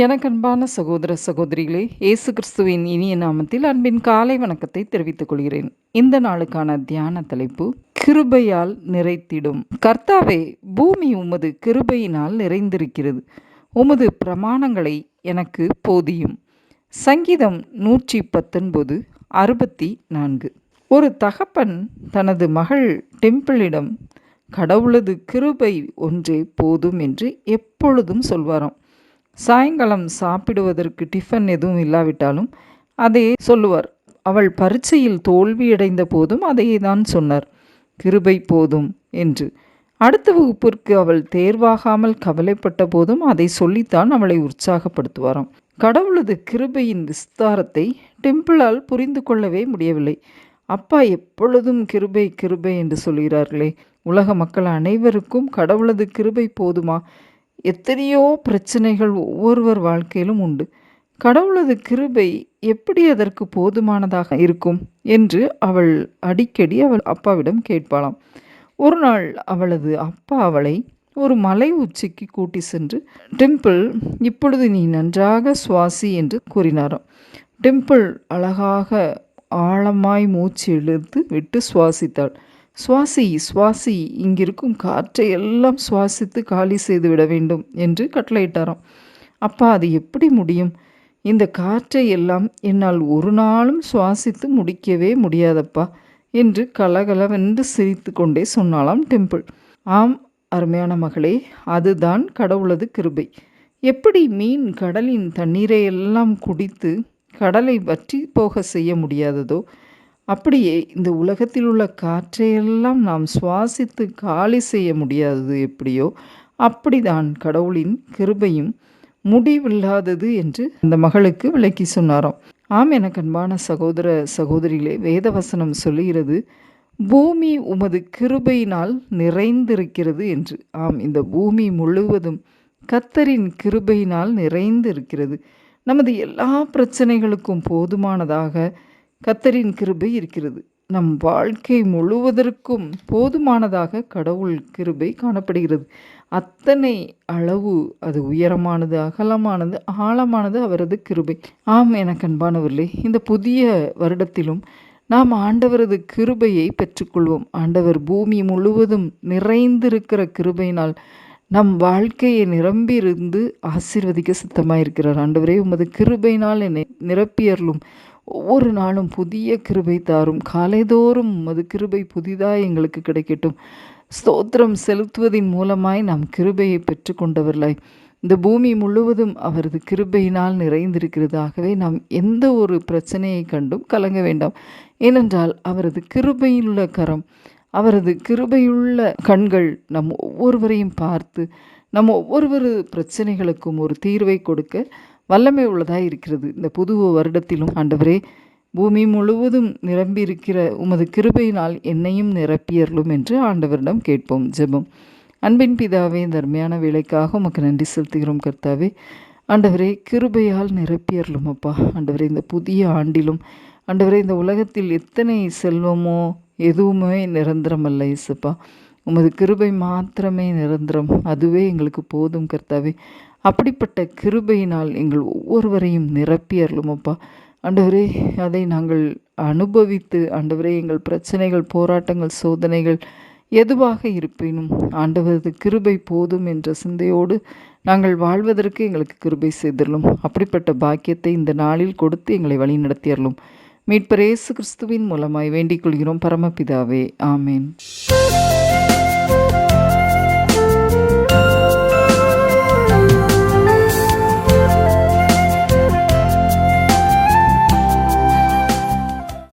எனக்கு அன்பான சகோதர சகோதரிகளே இயேசு கிறிஸ்துவின் இனிய நாமத்தில் அன்பின் காலை வணக்கத்தை தெரிவித்துக் கொள்கிறேன். இந்த நாளுக்கான தியான தலைப்பு கிருபையால் நிறைத்திடும். கர்த்தாவே பூமி உமது கிருபையினால் நிறைந்திருக்கிறது. உமது பிரமாணங்களை எனக்கு போதியும். சங்கீதம் நூற்றி பத்தொன்பது அறுபத்தி நான்கு. ஒரு தகப்பன் தனது மகள் டெம்பிளிடம் கடவுளது கிருபை ஒன்றே போதும் என்று எப்பொழுதும் சொல்வாராம். சாயங்காலம் சாப்பிடுவதற்கு டிஃபன் எதுவும் இல்லாவிட்டாலும் அதையே சொல்லுவார். அவள் பரீட்சையில் தோல்வியடைந்த போதும் அதையே தான் சொன்னார். கிருபை போதும் என்று. அடுத்த வகுப்பிற்கு அவள் தேர்வாகாமல் கவலைப்பட்ட போதும் அதை சொல்லித்தான் அவளை உற்சாகப்படுத்துவாராம். கடவுளது கிருபையின் விஸ்தாரத்தை டெம்பிளால் புரிந்து கொள்ளவே முடியவில்லை. அப்பா எப்பொழுதும் கிருபை கிருபை என்று சொல்கிறார்களே. உலக மக்கள் அனைவருக்கும் கடவுளது கிருபை போதுமா? எத்தனையோ பிரச்சனைகள் ஒவ்வொருவர் வாழ்க்கையிலும் உண்டு. கடவுளது கிருபை எப்படி அதற்கு போதுமானதாக இருக்கும் என்று அவள் அடிக்கடி அவள் அப்பாவிடம் கேட்பாளாம். ஒரு நாள் அவளது அப்பா அவளை ஒரு மலை உச்சிக்கு கூட்டி சென்று டிம்பிள் இப்பொழுது நீ நன்றாக சுவாசி என்று கூறினாராம். டிம்பிள் அழகாக ஆழமாய் மூச்சு இழுத்து விட்டு சுவாசித்தாள். சுவாசி சுவாசி இங்கிருக்கும் காற்றை எல்லாம் சுவாசித்து காலி செய்து விட வேண்டும் என்று கட்டளையிட்டாராம். அப்பா அது எப்படி முடியும்? இந்த காற்றை எல்லாம் என்னால் ஒரு நாளும் சுவாசித்து முடிக்கவே முடியாதப்பா என்று கலகலவென்று சிரித்து கொண்டே சொன்னாலாம் டெம்பிள். ஆம் அருமையான மகளே அதுதான் கடவுளது கிருபை. எப்படி மீன் கடலின் தண்ணீரை எல்லாம் குடித்து கடலை வற்றி போக செய்ய முடியாததோ அப்படியே இந்த உலகத்தில் உள்ள காற்றையெல்லாம் நாம் சுவாசித்து காலி செய்ய முடியாதது எப்படியோ அப்படிதான் கடவுளின் கிருபையும் முடிவில்லாதது என்று அந்த மகளுக்கு விளக்கி சொன்னாராம். ஆம் எனக்கு அன்பான சகோதர சகோதரிகளே வேதவசனம் சொல்லுகிறது பூமி உமது கிருபையினால் நிறைந்திருக்கிறது என்று. ஆம் இந்த பூமி முழுவதும் கத்தரின் கிருபையினால் நிறைந்திருக்கிறது. நமது எல்லா பிரச்சனைகளுக்கும் போதுமானதாக கத்தரின் கிருபை இருக்கிறது. நம் வாழ்க்கை முழுவதற்கும் போதுமானதாக கடவுள் கிருபை காணப்படுகிறது. அத்தனை அளவு அது உயரமானது அகலமானது ஆழமானது அவரது கிருபை. ஆம் என கண்பானவர்களே இந்த புதிய வருடத்திலும் நாம் ஆண்டவரது கிருபையை பெற்றுக்கொள்வோம். ஆண்டவர் பூமி முழுவதும் நிறைந்திருக்கிற கிருபையினால் நம் வாழ்க்கையை நிரம்பியிருந்து ஆசீர்வதிக்க சித்தமாயிருக்கிறார். ஆண்டவரே உமது கிருபையினால் என்னை நிரப்பியறலும் ஒவ்வொரு நாளும் புதிய கிருபை தாரும். காலைதோறும் மது கிருபை புதிதாக எங்களுக்கு கிடைக்கட்டும். ஸ்தோத்திரம் செலுத்துவதின் மூலமாய் நாம் கிருபையை பெற்றுக்கொண்டவர்களாய் இந்த பூமி முழுவதும் அவரது கிருபையினால் நிறைந்திருக்கிறதாகவே நாம் எந்த ஒரு பிரச்சனையை கண்டும் கலங்க வேண்டாம். ஏனென்றால் அவரது கிருபையுள்ள கரம் அவரது கிருபையுள்ள கண்கள் நம் ஒவ்வொருவரையும் பார்த்து நம் ஒவ்வொருவரு பிரச்சனைகளுக்கும் ஒரு தீர்வை கொடுக்க வல்லமை உள்ளதாக இருக்கிறது. இந்த புது வருடத்திலும் ஆண்டவரே பூமி முழுவதும் நிரம்பியிருக்கிற உமது கிருபையினால் என்னையும் நிரப்பியர்களும் என்று ஆண்டவரிடம் கேட்போம் ஜெபம். அன்பின் பிதாவே தர்மையான வேலைக்காக உமக்கு நன்றி செலுத்துகிறோம் கர்த்தாவே. ஆண்டவரே கிருபையால் நிரப்பியர்களும் அப்பா. ஆண்டவரே இந்த புதிய ஆண்டிலும் ஆண்டவரே இந்த உலகத்தில் எத்தனை செல்வமோ எதுவுமே நிரந்தரம் அல்ல இசப்பா உமது கிருபை மாத்திரமே நிரந்தரம். அதுவே எங்களுக்கு போதும் கர்த்தாவே. அப்படிப்பட்ட கிருபையினால் எங்கள் ஒவ்வொருவரையும் நிரப்பி அருளுமப்பா. ஆண்டவரே அதை நாங்கள் அனுபவித்து ஆண்டவரே எங்கள் பிரச்சனைகள் போராட்டங்கள் சோதனைகள் எதுவாக இருப்பினும் ஆண்டவரது கிருபை போதும் என்ற சிந்தையோடு நாங்கள் வாழ்வதற்கு எங்களுக்கு கிருபை செய்திடலும் அப்படிப்பட்ட பாக்கியத்தை இந்த நாளில் கொடுத்து எங்களை வழிநடத்தியறலும் மீட்பர் இயேசு கிறிஸ்துவின் மூலமாய் வேண்டிக் கொள்கிறோம் பரமபிதாவே. ஆமேன்.